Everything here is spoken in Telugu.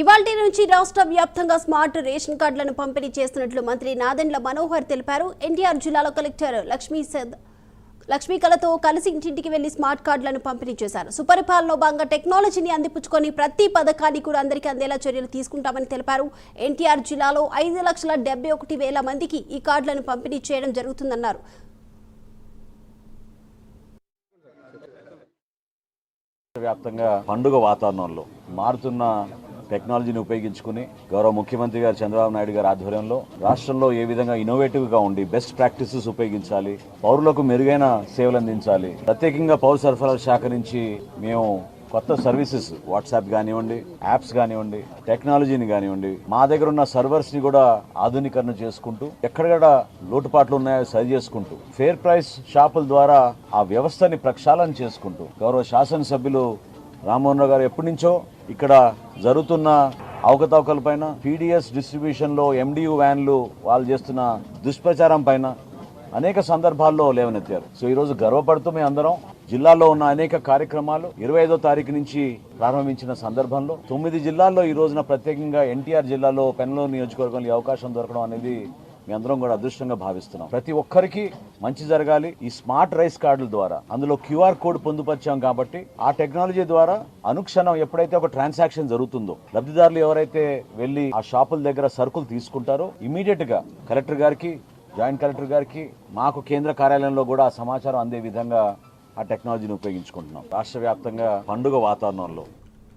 ఇవాల్టి నుంచి రాష్ట్ర వ్యాప్తంగా స్మార్ట్ రేషన్ కార్డులను పంపిణీ చేస్తున్నట్లు మంత్రి నాదెండ్ల మనోహర్ తెలిపారు. ఎన్టీఆర్ జిల్లాలో కలెక్టర్ లక్ష్మీ సద్ లక్ష్మీ కళతో కలిసి ఇంటింటికి వెళ్ళి స్మార్ట్ కార్డులను పంపిణీ చేశారు. సుపరిపాలనలో భాగంగా టెక్నాలజీని అందిపుచ్చుకొని ప్రతి పథకాన్ని కూడా అందరికీ అందేలా చర్యలు తీసుకుంటామని తెలిపారు. ఎన్టీఆర్ జిల్లాలో ఐదు లక్షల డెబ్బై ఒకటి వేల మందికి ఈ కార్డులను పంపిణీ చేయడం జరుగుతుందన్నారు. వ్యాప్తంగా పండుగ వాతావరణంలో మారుతున్న టెక్నాలజీని ఉపయోగించుకుని గౌరవ ముఖ్యమంత్రి గారు చంద్రబాబు నాయుడు గారి ఆధ్వర్యంలో రాష్ట్రంలో ఏ విధంగా ఇన్నోవేటివ్గా ఉండి బెస్ట్ ప్రాక్టీసెస్ ఉపయోగించాలి పౌరులకు మెరుగైన సేవలు అందించాలి ప్రత్యేకంగా పౌర సరఫరాల శాఖ నుంచి మేము కొత్త సర్వీసెస్ వాట్సాప్ కానివ్వండి యాప్స్ కానివ్వండి టెక్నాలజీని కానివ్వండి మా దగ్గర ఉన్న సర్వర్స్ని కూడా ఆధునీకరణ చేసుకుంటూ ఎక్కడెక్కడ లోటుపాట్లు ఉన్నాయో సరి చేసుకుంటూ ఫేర్ ప్రైస్ షాపుల ద్వారా ఆ వ్యవస్థని ప్రక్షాళన చేసుకుంటూ గౌరవ శాసనసభ్యులు రామ్మోహన్ రావు గారు ఎప్పటి నుంచో ఇక్కడ జరుగుతున్న అవకతవకల పైన పీడిఎస్ డిస్ట్రిబ్యూషన్లో ఎండియు వ్యాన్లు వాళ్ళు చేస్తున్న దుష్ప్రచారం పైన అనేక సందర్భాల్లో లేవనెత్తారు. సో ఈరోజు గర్వపడుతూ మేము అందరం జిల్లాలో ఉన్న అనేక కార్యక్రమాలు ఇరవై ఐదో తారీఖు నుంచి ప్రారంభించిన సందర్భంలో తొమ్మిది జిల్లాల్లో ఈ రోజున ప్రత్యేకంగా ఎన్టీఆర్ జిల్లాలో పెన్లో నియోజకవర్గంలో అవకాశం దొరకడం అనేది మీ అందరం కూడా అదృష్టంగా భావిస్తున్నాం. ప్రతి ఒక్కరికి మంచి జరగాలి. ఈ స్మార్ట్ రైస్ కార్డుల ద్వారా అందులో క్యూఆర్ కోడ్ పొందుపరిచాం కాబట్టి ఆ టెక్నాలజీ ద్వారా అనుక్షణం ఎప్పుడైతే ఒక ట్రాన్సాక్షన్ జరుగుతుందో లబ్ధిదారులు ఎవరైతే వెళ్ళి ఆ షాపుల దగ్గర సరుకులు తీసుకుంటారో ఇమీడియట్గా కలెక్టర్ గారికి జాయింట్ కలెక్టర్ గారికి మాకు కేంద్ర కార్యాలయంలో కూడా ఆ సమాచారం అందే విధంగా ఆ టెక్నాలజీని ఉపయోగించుకుంటున్నాం. రాష్ట్ర వ్యాప్తంగా పండుగ వాతావరణంలో